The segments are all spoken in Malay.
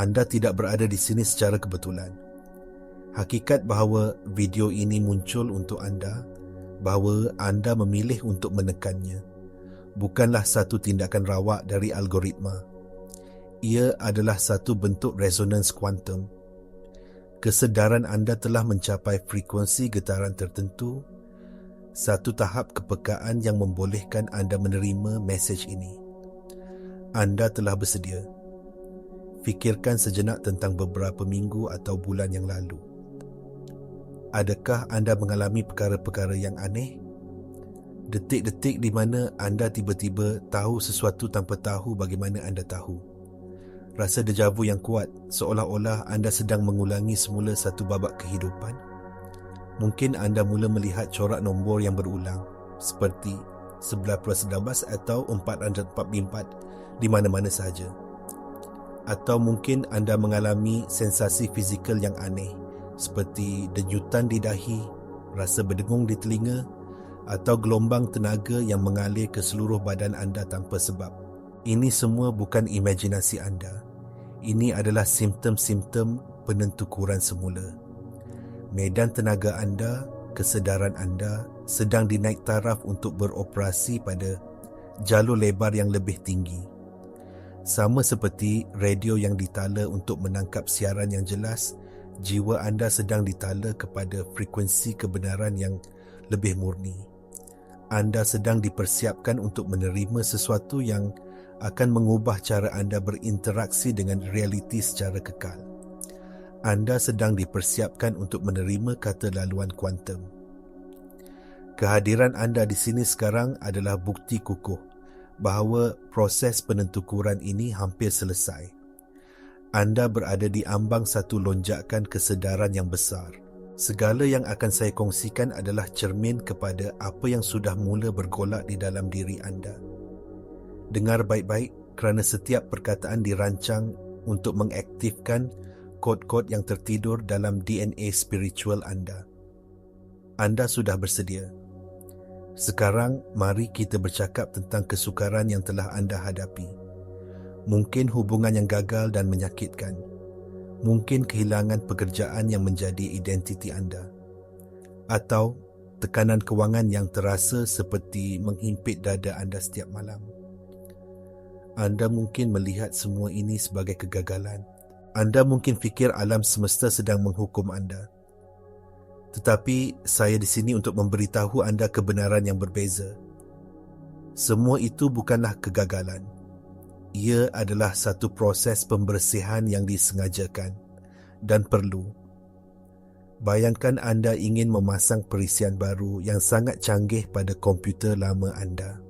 anda tidak berada di sini secara kebetulan. Hakikat bahawa video ini muncul untuk anda, bahawa anda memilih untuk menekannya, bukanlah satu tindakan rawak dari algoritma. Ia adalah satu bentuk resonans kuantum. Kesedaran anda telah mencapai frekuensi getaran tertentu, satu tahap kepekaan yang membolehkan anda menerima mesej ini. Anda telah bersedia. Fikirkan sejenak tentang beberapa minggu atau bulan yang lalu. Adakah anda mengalami perkara-perkara yang aneh? Detik-detik di mana anda tiba-tiba tahu sesuatu tanpa tahu bagaimana anda tahu. Rasa dejavu yang kuat seolah-olah anda sedang mengulangi semula satu babak kehidupan. Mungkin anda mula melihat corak nombor yang berulang seperti 11 plus 19 atau 444 di mana-mana sahaja. Atau mungkin anda mengalami sensasi fizikal yang aneh seperti denyutan di dahi, rasa berdengung di telinga atau gelombang tenaga yang mengalir ke seluruh badan anda tanpa sebab. Ini semua bukan imajinasi anda. Ini adalah simptom-simptom penentu kuran semula. Medan tenaga anda, kesedaran anda sedang dinaik taraf untuk beroperasi pada jalur lebar yang lebih tinggi. Sama seperti radio yang ditala untuk menangkap siaran yang jelas jiwa anda sedang ditala kepada frekuensi kebenaran yang lebih murni. Anda sedang dipersiapkan untuk menerima sesuatu yang akan mengubah cara anda berinteraksi dengan realiti secara kekal. Anda sedang dipersiapkan untuk menerima kata laluan kuantum. Kehadiran anda di sini sekarang adalah bukti kukuh bahawa proses penentukuran ini hampir selesai anda berada di ambang satu lonjakan kesedaran yang besar. Segala yang akan saya kongsikan adalah cermin kepada apa yang sudah mula bergolak di dalam diri anda. Dengar baik-baik kerana setiap perkataan dirancang untuk mengaktifkan kod-kod yang tertidur dalam DNA spiritual anda. Anda sudah bersedia. Sekarang, mari kita bercakap tentang kesukaran yang telah anda hadapi mungkin hubungan yang gagal dan menyakitkan, mungkin kehilangan pekerjaan yang menjadi identiti anda, atau tekanan kewangan yang terasa seperti menghimpit dada anda setiap malam. Anda mungkin melihat semua ini sebagai kegagalan. Anda mungkin fikir alam semesta sedang menghukum anda. Tetapi saya di sini untuk memberitahu anda kebenaran yang berbeza. Semua itu bukanlah kegagalan ia adalah satu proses pembersihan yang disengajakan dan perlu. Bayangkan anda ingin memasang perisian baru yang sangat canggih pada komputer lama anda.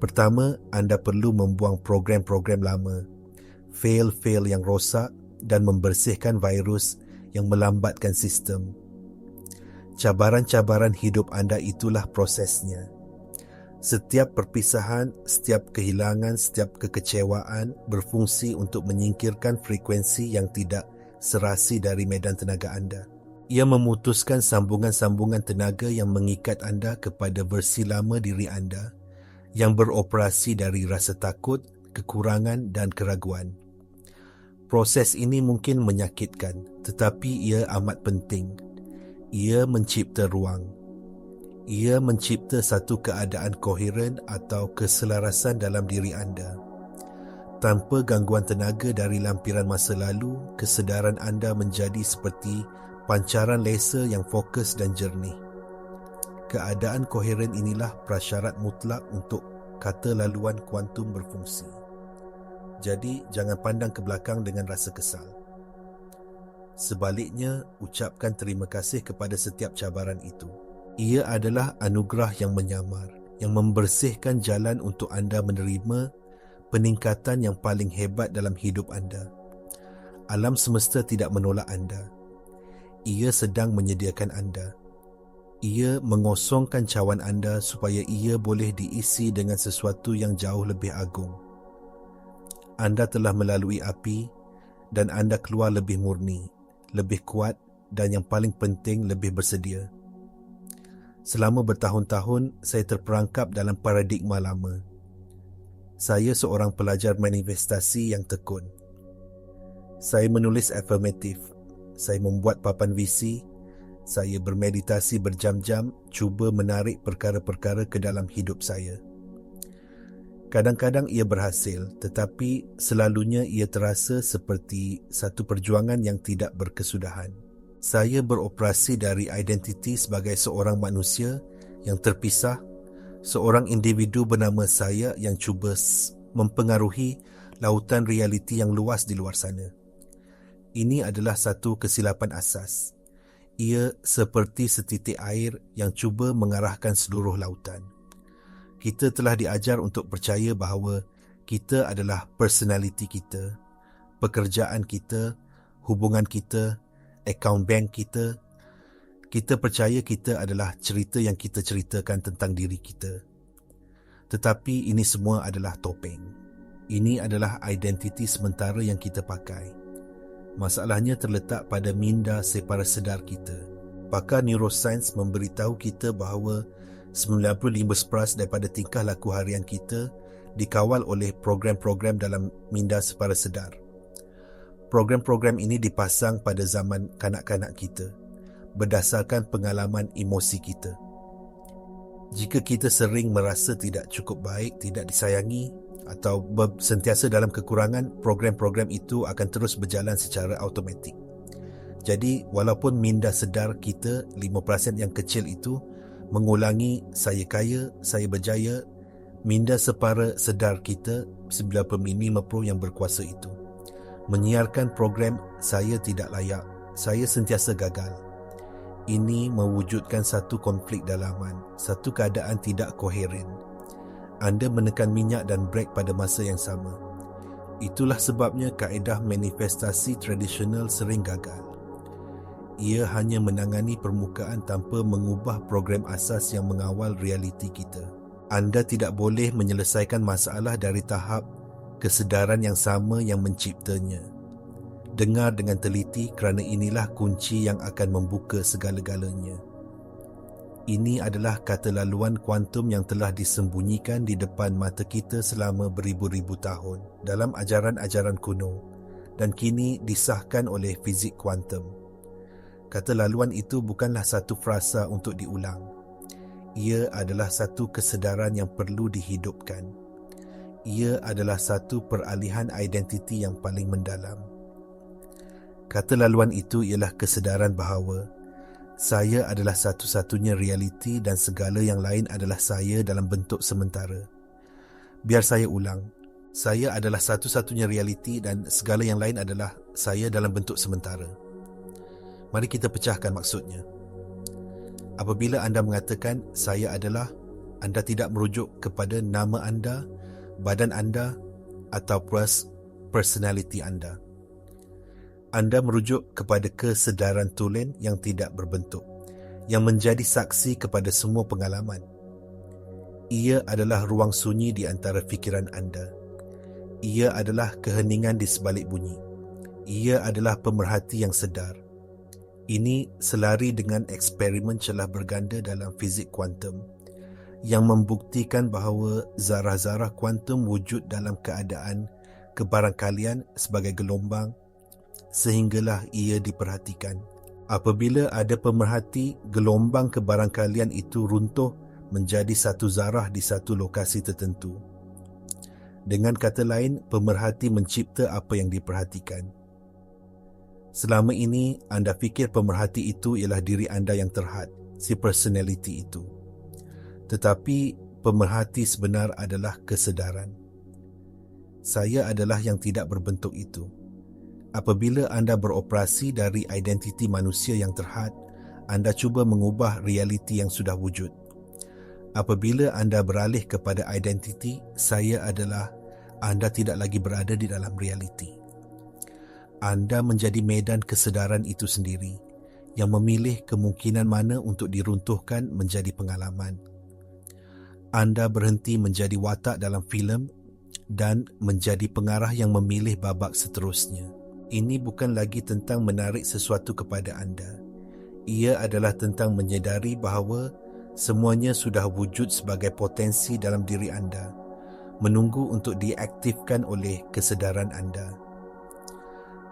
Pertama, anda perlu membuang program-program lama, fail-fail yang rosak dan membersihkan virus yang melambatkan sistem. Cabaran-cabaran hidup anda itulah prosesnya. Setiap perpisahan, setiap kehilangan, setiap kekecewaan berfungsi untuk menyingkirkan frekuensi yang tidak serasi dari medan tenaga anda. Ia memutuskan sambungan-sambungan tenaga yang mengikat anda kepada versi lama diri anda yang beroperasi dari rasa takut, kekurangan dan keraguan. Proses ini mungkin menyakitkan, tetapi ia amat penting. Ia mencipta ruang ia mencipta satu keadaan koheren atau keselarasan dalam diri anda. Tanpa gangguan tenaga dari lampiran masa lalu, kesedaran anda menjadi seperti pancaran laser yang fokus dan jernih. Keadaan koheren inilah prasyarat mutlak untuk kata laluan kuantum berfungsi. Jadi, jangan pandang ke belakang dengan rasa kesal. Sebaliknya, ucapkan terima kasih kepada setiap cabaran itu. Ia adalah anugerah yang menyamar, yang membersihkan jalan untuk anda menerima peningkatan yang paling hebat dalam hidup anda. Alam semesta tidak menolak anda. Ia sedang menyediakan anda. Ia mengosongkan cawan anda supaya ia boleh diisi dengan sesuatu yang jauh lebih agung. Anda telah melalui api dan anda keluar lebih murni, lebih kuat dan yang paling penting lebih bersedia. Selama bertahun-tahun, saya terperangkap dalam paradigma lama. Saya seorang pelajar manifestasi yang tekun. Saya menulis afirmatif. Saya membuat papan visi. Saya bermeditasi berjam-jam cuba menarik perkara-perkara ke dalam hidup saya. Kadang-kadang ia berhasil tetapi selalunya ia terasa seperti satu perjuangan yang tidak berkesudahan. Saya beroperasi dari identiti sebagai seorang manusia yang terpisah, seorang individu bernama saya yang cuba mempengaruhi lautan realiti yang luas di luar sana. Ini adalah satu kesilapan asas. Ia seperti setitik air yang cuba mengarahkan seluruh lautan kita telah diajar untuk percaya bahawa kita adalah personaliti kita, pekerjaan kita, hubungan kita, akaun bank kita. Kita percaya kita adalah cerita yang kita ceritakan tentang diri kita. Tetapi ini semua adalah topeng. Ini adalah identiti sementara yang kita pakai. Masalahnya terletak pada minda separa sedar kita. Pakar neuroscience memberitahu kita bahawa 95% daripada tingkah laku harian kita dikawal oleh program-program dalam minda separa sedar. Program-program ini dipasang pada zaman kanak-kanak kita berdasarkan pengalaman emosi kita. Jika kita sering merasa tidak cukup baik, tidak disayangi atau sentiasa dalam kekurangan, program-program itu akan terus berjalan secara automatik. Jadi, walaupun minda sedar kita 5% yang kecil itu mengulangi saya kaya, saya berjaya, minda separa sedar kita 95% yang berkuasa itu. Menyiarkan program saya tidak layak, saya sentiasa gagal. Ini mewujudkan satu konflik dalaman, satu keadaan tidak koheren. Anda menekan minyak dan brek pada masa yang sama. Itulah sebabnya kaedah manifestasi tradisional sering gagal ia hanya menangani permukaan tanpa mengubah program asas yang mengawal realiti kita. Anda tidak boleh menyelesaikan masalah dari tahap kesedaran yang sama yang menciptanya. Dengar dengan teliti kerana inilah kunci yang akan membuka segala-galanya. Ini adalah kata laluan kuantum yang telah disembunyikan di depan mata kita selama beribu-ribu tahun dalam ajaran-ajaran kuno dan kini disahkan oleh fizik kuantum. Kata laluan itu bukanlah satu frasa untuk diulang. Ia adalah satu kesedaran yang perlu dihidupkan. Ia adalah satu peralihan identiti yang paling mendalam. Kata laluan itu ialah kesedaran bahawa saya adalah satu-satunya realiti dan segala yang lain adalah saya dalam bentuk sementara. Biar saya ulang. Saya adalah satu-satunya realiti dan segala yang lain adalah saya dalam bentuk sementara. Mari kita pecahkan maksudnya. Apabila anda mengatakan saya adalah, anda tidak merujuk kepada nama anda, badan anda atau plus personality anda. Anda merujuk kepada kesedaran tulen yang tidak berbentuk, yang menjadi saksi kepada semua pengalaman. Ia adalah ruang sunyi di antara fikiran anda. Ia adalah keheningan di sebalik bunyi. Ia adalah pemerhati yang sedar. Ini selari dengan eksperimen celah berganda dalam fizik kuantum yang membuktikan bahawa zarah-zarah kuantum wujud dalam keadaan kebarangkalian sebagai gelombang sehinggalah ia diperhatikan. Apabila ada pemerhati, gelombang kebarangkalian itu runtuh menjadi satu zarah di satu lokasi tertentu. Dengan kata lain, pemerhati mencipta apa yang diperhatikan. Selama ini anda fikir pemerhati itu ialah diri anda yang terhad, si personality itu. Tetapi pemerhati sebenar adalah kesedaran. Saya adalah yang tidak berbentuk itu. Apabila anda beroperasi dari identiti manusia yang terhad, anda cuba mengubah realiti yang sudah wujud. Apabila anda beralih kepada identiti saya adalah anda tidak lagi berada di dalam realiti anda menjadi medan kesedaran itu sendiri yang memilih kemungkinan mana untuk diruntuhkan menjadi pengalaman. Anda berhenti menjadi watak dalam filem dan menjadi pengarah yang memilih babak seterusnya. Ini bukan lagi tentang menarik sesuatu kepada anda. Ia adalah tentang menyedari bahawa semuanya sudah wujud sebagai potensi dalam diri anda, menunggu untuk diaktifkan oleh kesedaran anda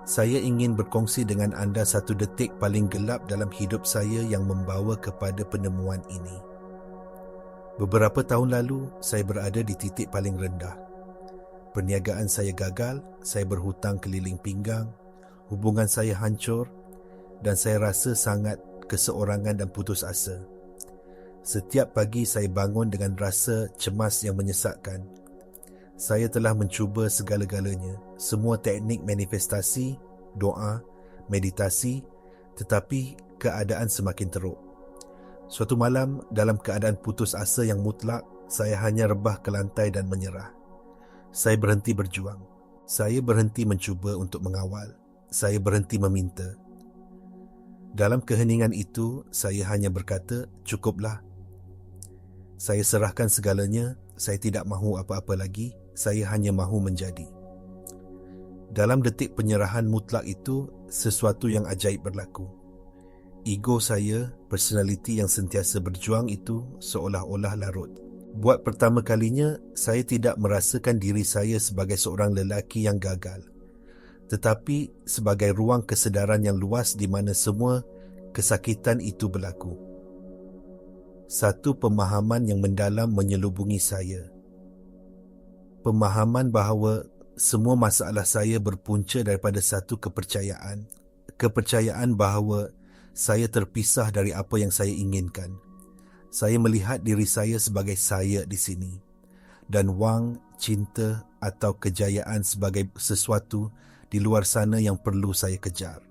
Saya ingin berkongsi dengan anda satu detik paling gelap dalam hidup saya yang membawa kepada penemuan ini. Beberapa tahun lalu, saya berada di titik paling rendah. Perniagaan saya gagal, saya berhutang keliling pinggang, hubungan saya hancur dan saya rasa sangat keseorangan dan putus asa. Setiap pagi saya bangun dengan rasa cemas yang menyesakkan. Saya telah mencuba segala-galanya, semua teknik manifestasi, doa, meditasi, tetapi keadaan semakin teruk. Suatu malam, dalam keadaan putus asa yang mutlak, saya hanya rebah ke lantai dan menyerah. Saya berhenti berjuang. Saya berhenti mencuba untuk mengawal. Saya berhenti meminta. Dalam keheningan itu, saya hanya berkata, cukuplah, saya serahkan segalanya, saya tidak mahu apa-apa lagi, saya hanya mahu menjadi. Dalam detik penyerahan mutlak itu, sesuatu yang ajaib berlaku. Ego saya, personaliti yang sentiasa berjuang itu seolah-olah larut. Buat pertama kalinya, saya tidak merasakan diri saya sebagai seorang lelaki yang gagal. Tetapi sebagai ruang kesedaran yang luas di mana semua kesakitan itu berlaku satu pemahaman yang mendalam menyelubungi saya. Pemahaman bahawa semua masalah saya berpunca daripada satu kepercayaan. Kepercayaan bahawa saya terpisah dari apa yang saya inginkan. Saya melihat diri saya sebagai saya di sini. Dan wang, cinta atau kejayaan sebagai sesuatu di luar sana yang perlu saya kejar.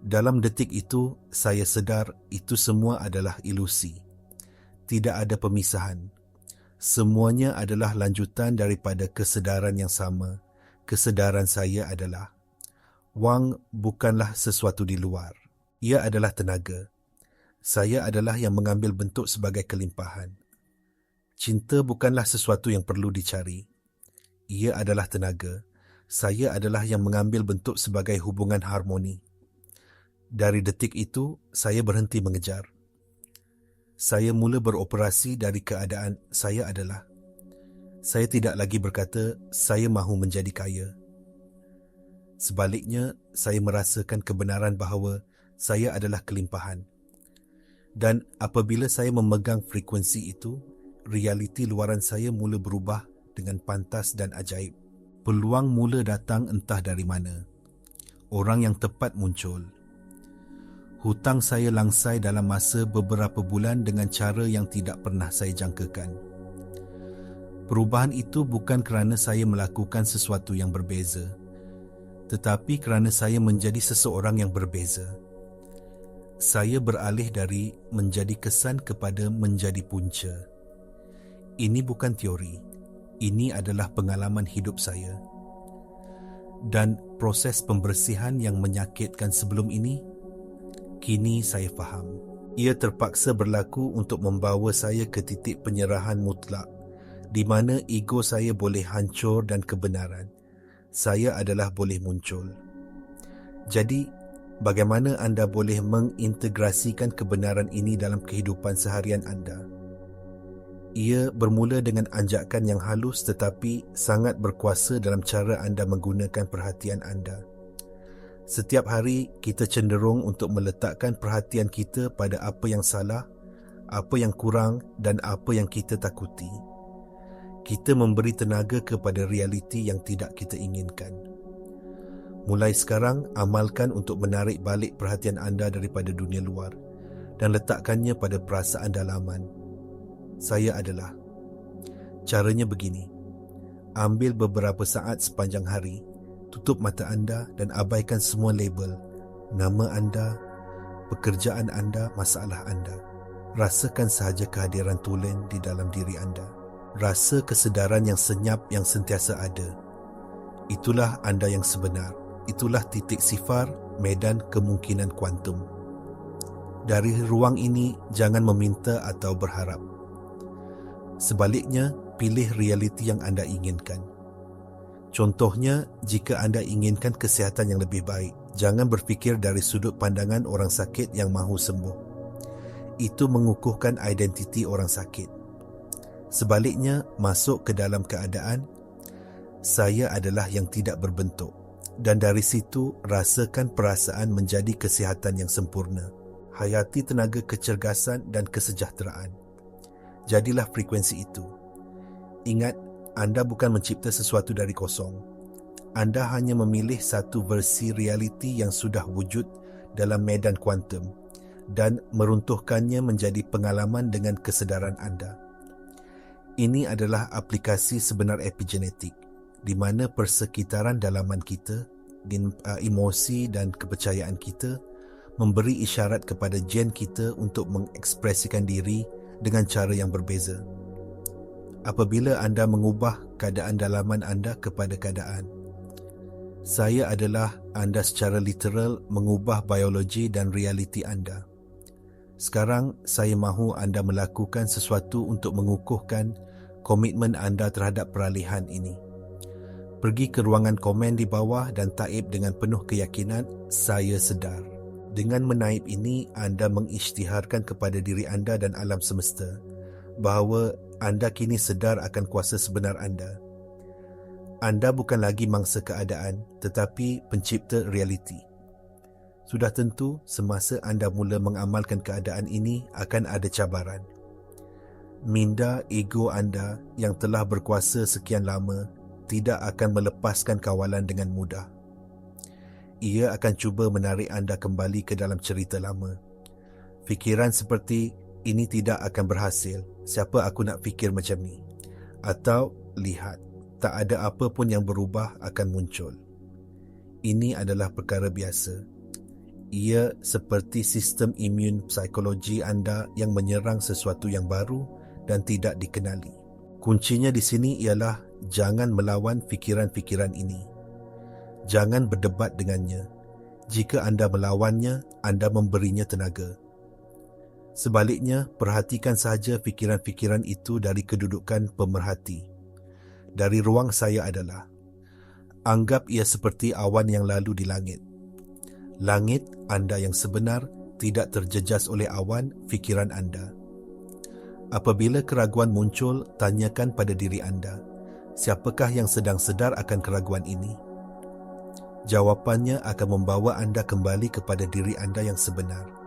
Dalam detik itu, saya sedar itu semua adalah ilusi tidak ada pemisahan. Semuanya adalah lanjutan daripada kesedaran yang sama. Kesedaran saya adalah wang bukanlah sesuatu di luar. Ia adalah tenaga. Saya adalah yang mengambil bentuk sebagai kelimpahan. Cinta bukanlah sesuatu yang perlu dicari. Ia adalah tenaga. Saya adalah yang mengambil bentuk sebagai hubungan harmoni. Dari detik itu, saya berhenti mengejar saya mula beroperasi dari keadaan saya adalah. Saya tidak lagi berkata saya mahu menjadi kaya. Sebaliknya, saya merasakan kebenaran bahawa saya adalah kelimpahan. Dan apabila saya memegang frekuensi itu, realiti luaran saya mula berubah dengan pantas dan ajaib. Peluang mula datang entah dari mana. Orang yang tepat muncul hutang saya langsai dalam masa beberapa bulan dengan cara yang tidak pernah saya jangkakan. Perubahan itu bukan kerana saya melakukan sesuatu yang berbeza, tetapi kerana saya menjadi seseorang yang berbeza. Saya beralih dari menjadi kesan kepada menjadi punca. Ini bukan teori. Ini adalah pengalaman hidup saya. Dan proses pembersihan yang menyakitkan sebelum ini Kini saya faham. Ia terpaksa berlaku untuk membawa saya ke titik penyerahan mutlak di mana ego saya boleh hancur dan kebenaran. Saya adalah boleh muncul. Jadi, bagaimana anda boleh mengintegrasikan kebenaran ini dalam kehidupan seharian anda? Ia bermula dengan anjakan yang halus tetapi sangat berkuasa dalam cara anda menggunakan perhatian anda. Setiap hari kita cenderung untuk meletakkan perhatian kita pada apa yang salah, apa yang kurang dan apa yang kita takuti. Kita memberi tenaga kepada realiti yang tidak kita inginkan. Mulai sekarang, amalkan untuk menarik balik perhatian anda daripada dunia luar dan letakkannya pada perasaan dalaman. Saya adalah. Caranya begini. Ambil beberapa saat sepanjang hari tutup mata anda dan abaikan semua label nama anda, pekerjaan anda, masalah anda. Rasakan sahaja kehadiran tulen di dalam diri anda. Rasa kesedaran yang senyap yang sentiasa ada. Itulah anda yang sebenar. Itulah titik sifar medan kemungkinan kuantum. Dari ruang ini, jangan meminta atau berharap. Sebaliknya, pilih realiti yang anda inginkan. Contohnya, jika anda inginkan kesihatan yang lebih baik, jangan berfikir dari sudut pandangan orang sakit yang mahu sembuh. Itu mengukuhkan identiti orang sakit. Sebaliknya, masuk ke dalam keadaan saya adalah yang tidak berbentuk. Dan dari situ, rasakan perasaan menjadi kesihatan yang sempurna. Hayati tenaga kecergasan dan kesejahteraan. Jadilah frekuensi itu. Ingat, anda bukan mencipta sesuatu dari kosong. Anda hanya memilih satu versi realiti yang sudah wujud dalam medan kuantum dan meruntuhkannya menjadi pengalaman dengan kesedaran anda. Ini adalah aplikasi sebenar epigenetik di mana persekitaran dalaman kita, uh, emosi dan kepercayaan kita memberi isyarat kepada gen kita untuk mengekspresikan diri dengan cara yang berbeza apabila anda mengubah keadaan dalaman anda kepada keadaan. Saya adalah anda secara literal mengubah biologi dan realiti anda. Sekarang saya mahu anda melakukan sesuatu untuk mengukuhkan komitmen anda terhadap peralihan ini. Pergi ke ruangan komen di bawah dan taib dengan penuh keyakinan, saya sedar. Dengan menaib ini, anda mengisytiharkan kepada diri anda dan alam semesta bahawa anda kini sedar akan kuasa sebenar anda. Anda bukan lagi mangsa keadaan tetapi pencipta realiti. Sudah tentu semasa anda mula mengamalkan keadaan ini akan ada cabaran. Minda ego anda yang telah berkuasa sekian lama tidak akan melepaskan kawalan dengan mudah. Ia akan cuba menarik anda kembali ke dalam cerita lama. Fikiran seperti ini tidak akan berhasil. Siapa aku nak fikir macam ni? Atau lihat tak ada apa pun yang berubah akan muncul. Ini adalah perkara biasa. Ia seperti sistem imun psikologi anda yang menyerang sesuatu yang baru dan tidak dikenali. Kuncinya di sini ialah jangan melawan fikiran-fikiran ini. Jangan berdebat dengannya. Jika anda melawannya anda memberinya tenaga Sebaliknya, perhatikan sahaja fikiran-fikiran itu dari kedudukan pemerhati. Dari ruang saya adalah, anggap ia seperti awan yang lalu di langit. Langit anda yang sebenar tidak terjejas oleh awan fikiran anda. Apabila keraguan muncul, tanyakan pada diri anda, siapakah yang sedang sedar akan keraguan ini? Jawapannya akan membawa anda kembali kepada diri anda yang sebenar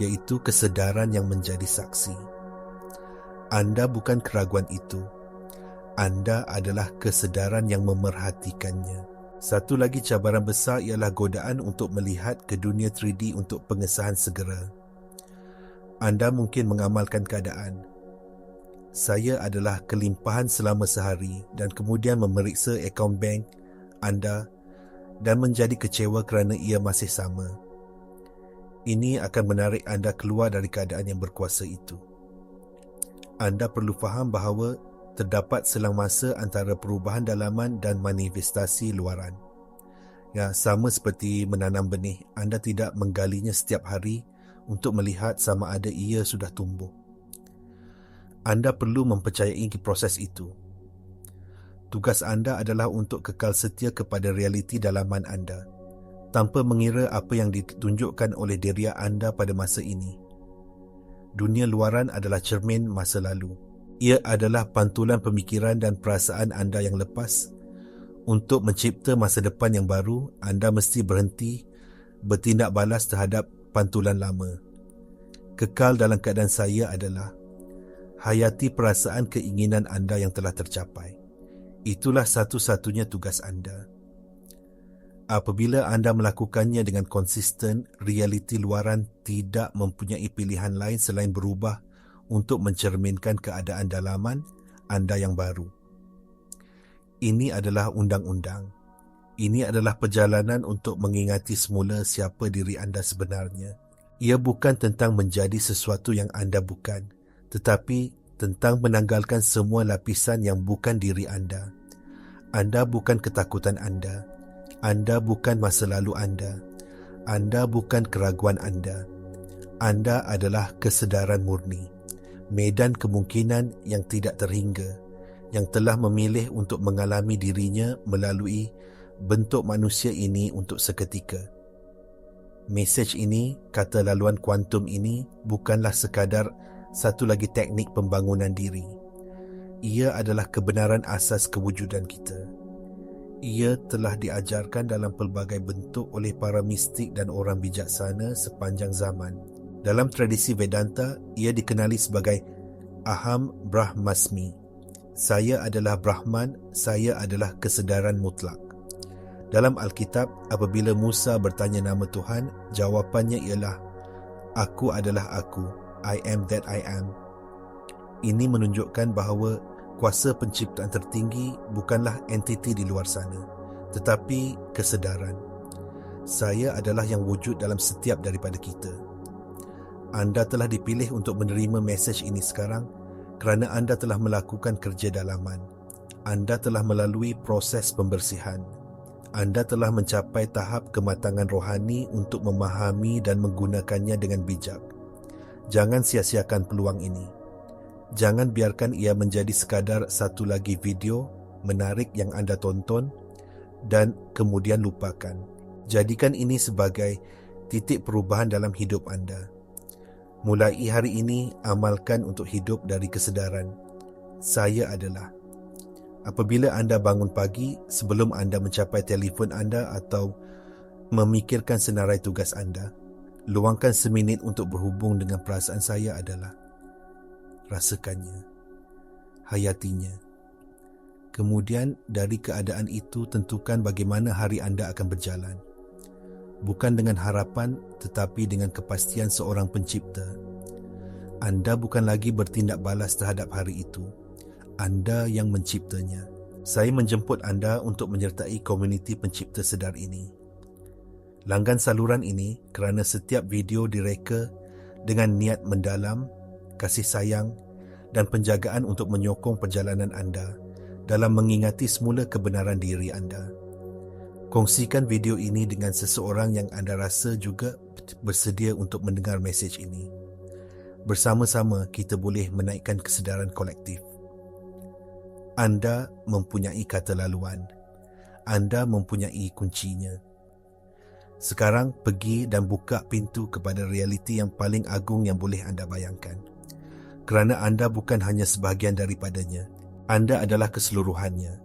yaitu kesedaran yang menjadi saksi. Anda bukan keraguan itu. Anda adalah kesedaran yang memerhatikannya. Satu lagi cabaran besar ialah godaan untuk melihat ke dunia 3D untuk pengesahan segera. Anda mungkin mengamalkan keadaan. Saya adalah kelimpahan selama sehari dan kemudian memeriksa akaun bank anda dan menjadi kecewa kerana ia masih sama. Ini akan menarik anda keluar dari keadaan yang berkuasa itu. Anda perlu faham bahawa terdapat selang masa antara perubahan dalaman dan manifestasi luaran. Ya, sama seperti menanam benih, anda tidak menggalinya setiap hari untuk melihat sama ada ia sudah tumbuh. Anda perlu mempercayai proses itu. Tugas anda adalah untuk kekal setia kepada realiti dalaman anda tanpa mengira apa yang ditunjukkan oleh diri anda pada masa ini. Dunia luaran adalah cermin masa lalu. Ia adalah pantulan pemikiran dan perasaan anda yang lepas. Untuk mencipta masa depan yang baru, anda mesti berhenti bertindak balas terhadap pantulan lama. Kekal dalam keadaan saya adalah hayati perasaan keinginan anda yang telah tercapai. Itulah satu-satunya tugas anda. Apabila anda melakukannya dengan konsisten, realiti luaran tidak mempunyai pilihan lain selain berubah untuk mencerminkan keadaan dalaman anda yang baru. Ini adalah undang-undang. Ini adalah perjalanan untuk mengingati semula siapa diri anda sebenarnya. Ia bukan tentang menjadi sesuatu yang anda bukan, tetapi tentang menanggalkan semua lapisan yang bukan diri anda. Anda bukan ketakutan anda, anda bukan masa lalu anda. Anda bukan keraguan anda. Anda adalah kesedaran murni. Medan kemungkinan yang tidak terhingga yang telah memilih untuk mengalami dirinya melalui bentuk manusia ini untuk seketika. Mesej ini, kata laluan kuantum ini, bukanlah sekadar satu lagi teknik pembangunan diri. Ia adalah kebenaran asas kewujudan kita Ia telah diajarkan dalam pelbagai bentuk oleh para mistik dan orang bijaksana sepanjang zaman. Dalam tradisi Vedanta, ia dikenali sebagai Aham Brahmasmi. Saya adalah Brahman, saya adalah kesedaran mutlak. Dalam Alkitab, apabila Musa bertanya nama Tuhan, jawapannya ialah Aku adalah aku, I am that I am. Ini menunjukkan bahawa kuasa penciptaan tertinggi bukanlah entiti di luar sana, tetapi kesedaran. Saya adalah yang wujud dalam setiap daripada kita. Anda telah dipilih untuk menerima mesej ini sekarang kerana anda telah melakukan kerja dalaman. Anda telah melalui proses pembersihan. Anda telah mencapai tahap kematangan rohani untuk memahami dan menggunakannya dengan bijak. Jangan sia-siakan peluang ini jangan biarkan ia menjadi sekadar satu lagi video menarik yang anda tonton dan kemudian lupakan. Jadikan ini sebagai titik perubahan dalam hidup anda. Mulai hari ini, amalkan untuk hidup dari kesedaran. Saya adalah. Apabila anda bangun pagi, sebelum anda mencapai telefon anda atau memikirkan senarai tugas anda, luangkan seminit untuk berhubung dengan perasaan saya adalah rasakannya, hayatinya. Kemudian dari keadaan itu tentukan bagaimana hari anda akan berjalan. Bukan dengan harapan tetapi dengan kepastian seorang pencipta. Anda bukan lagi bertindak balas terhadap hari itu. Anda yang menciptanya. Saya menjemput anda untuk menyertai komuniti pencipta sedar ini. Langgan saluran ini kerana setiap video direka dengan niat mendalam kasih sayang dan penjagaan untuk menyokong perjalanan anda dalam mengingati semula kebenaran diri anda. Kongsikan video ini dengan seseorang yang anda rasa juga bersedia untuk mendengar mesej ini. Bersama-sama kita boleh menaikkan kesedaran kolektif. Anda mempunyai kata laluan. Anda mempunyai kuncinya. Sekarang pergi dan buka pintu kepada realiti yang paling agung yang boleh anda bayangkan kerana anda bukan hanya sebahagian daripadanya. Anda adalah keseluruhannya.